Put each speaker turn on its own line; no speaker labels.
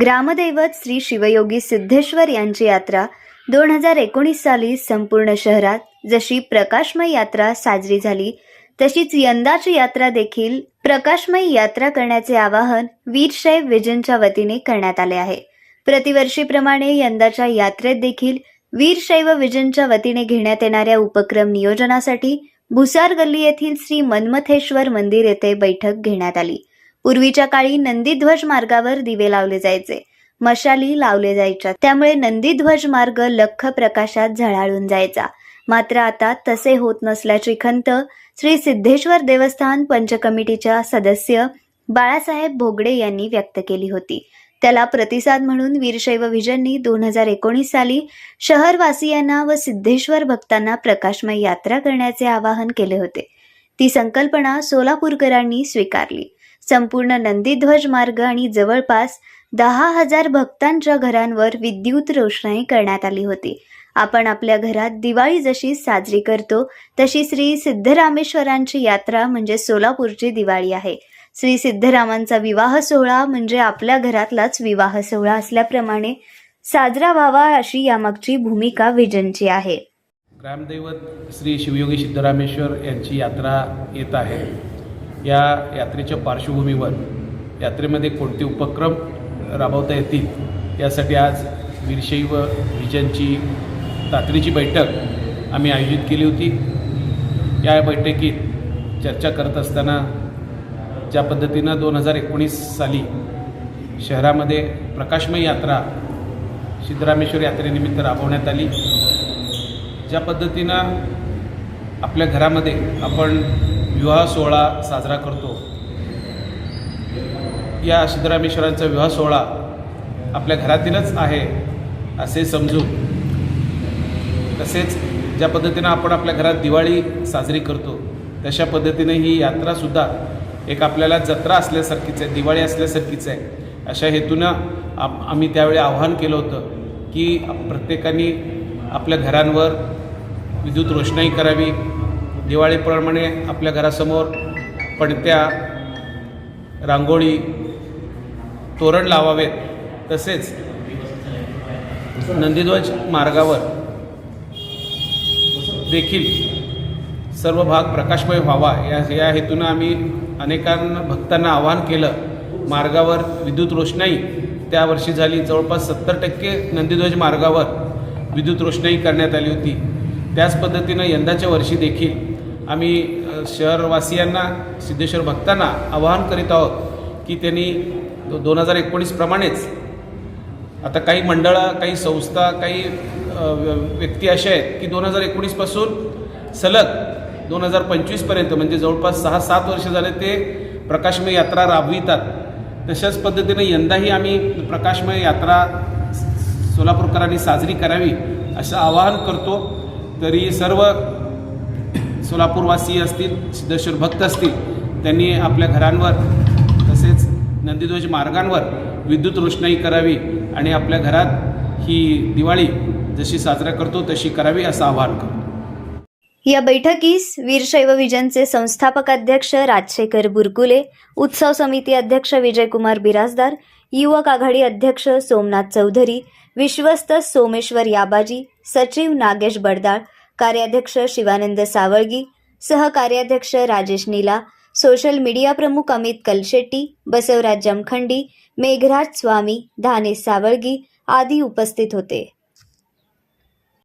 ग्रामदैवत श्री शिवयोगी सिद्धेश्वर यांची यात्रा दोन हजार एकोणीस साली संपूर्ण शहरात जशी प्रकाशमय यात्रा साजरी झाली तशीच यंदाची यात्रा देखील प्रकाशमय यात्रा करण्याचे आवाहन वीरशैव विजनच्या वतीने करण्यात आले आहे. प्रतिवर्षीप्रमाणे यंदाच्या यात्रेत देखील वीरशैव विजनच्या वतीने घेण्यात येणाऱ्या उपक्रम नियोजनासाठी भुसार गल्ली येथील श्री मनमथेश्वर मंदिर येथे बैठक घेण्यात आली. पूर्वीच्या काळी नंदीध्वज मार्गावर दिवे लावले जायचे. मशाली लावले जायच्या. त्यामुळे नंदीध्वज मार्ग लख प्रकाशात झळाळून जायचा. मात्र आता तसे होत नसल्याची खंत श्री सिद्धेश्वर देवस्थान पंचकमिटीच्या सदस्य बाळासाहेब भोगडे यांनी व्यक्त केली होती. त्याला प्रतिसाद म्हणून वीरशैव विजननी दोन हजार एकोणीस साली शहरवासियांना व सिद्धेश्वर भक्तांना प्रकाशमय यात्रा करण्याचे आवाहन केले होते. ती संकल्पना सोलापूरकरांनी स्वीकारली. संपूर्ण नंदीध्वज मार्ग आणि जवळपास दहा हजार भक्तांच्या घरांवर विद्युत रोषणाई करण्यात आली होती. आपण आपल्या घरात दिवाळी जशी साजरी करतो तशी श्री सिद्धरामेश्वरांची यात्रा म्हणजे सोलापूरची दिवाळी आहे. श्री सिद्धरामांचा विवाह सोहळा म्हणजे आपल्या घरातलाच विवाह सोहळा असल्याप्रमाणे साजरा व्हावा अशी यामागची भूमिका विजनची आहे.
ग्रामदैवत श्री शिवयोगी सिद्धरामेश्वर यांची यात्रा येत आहे. या यात्रेच्या पार्श्वभूमीवर यात्रेमध्ये कोणते उपक्रम राबवता येतील यासाठी आज वीरशैव विजनची तातडीची बैठक आम्ही आयोजित केली होती. या बैठकीत चर्चा करत असताना ज्या पद्धतीनं दोन हजार एकोणीस साली शहरामध्ये प्रकाशमय यात्रा सिद्धरामेश्वर यात्रेनिमित्त राबवण्यात आली. ज्या पद्धतीनं आपल्या घरामध्ये आपण विवाह सोहळा साजरा करतो. या सिद्धरामेश्वरांचा विवाह सोहळा आपल्या घरातीलच आहे असे समजून तसेच ज्या पद्धतीनं आपण आपल्या घरात दिवाळी साजरी करतो तशा पद्धतीने ही यात्रासुद्धा एक आपल्याला जत्रा असल्यासारखीच आहे दिवाळी असल्यासारखीच आहे. अशा हेतूनं आप आम्ही त्यावेळी आव्हान केलं होतं की प्रत्येकाने आपल्या घरांवर विद्युत रोषणाई करावी दिवाळीप्रमाणे आपल्या घरासमोर पडत्या रांगोळी तोरण लावावेत तसेच नंदीध्वज मार्गावर देखील सर्व भाग प्रकाशमय व्हावा. या या हेतूनं आम्ही अनेकांना भक्तांना आवाहन केलं मार्गावर विद्युत रोषणाई त्या वर्षी झाली. जवळपास सत्तर टक्के नंदीध्वज मार्गावर विद्युत रोषणाई करण्यात आली होती. त्याच पद्धतीनं यंदाच्या वर्षी देखील आम्ही शहरवासियांना सिद्धेश्वर भक्तांना आवाहन करीत आहोत की त्यांनी दो दोन हजार एकोणीसप्रमाणेच आता काही मंडळं काही संस्था काही व्य- व्यक्ती अशा आहेत की दोन हजार एकोणीसपासून सलग दोन हजार पंचवीसपर्यंत म्हणजे जवळपास सहा सात वर्ष झाले ते प्रकाशमय यात्रा राबवितात. तशाच पद्धतीनं यंदाही आम्ही प्रकाशमय यात्रा सोलापूरकरांनी साजरी करावी असं आवाहन करतो. तरी सर्व सोलापूरवासी असतील सिद्धेश्वर भक्त असतील त्यांनी आपल्या घरांवर तसेच नंदीध्वज मार्गांवर विद्युत रोषणाई करावी आणि आपल्या घरात ही दिवाळी जशी साजरा करतो तशी करावी असं आवाहन करतो.
या बैठकीस वीरशैव विजनचे संस्थापक अध्यक्ष राजशेखर बुरकुले उत्सव समिती अध्यक्ष विजयकुमार बिराजदार युवक आघाडी अध्यक्ष सोमनाथ चौधरी विश्वस्त सोमेश्वर याबाजी सचिव नागेश बडदाळ कार्याध्यक्ष शिवानंद सावळगी सहकार्याध्यक्ष राजेश नीला सोशल मीडिया प्रमुख अमित कलशेट्टी बसवराज जमखंडी मेघराज स्वामी धानेश सावळगी आदी उपस्थित होते.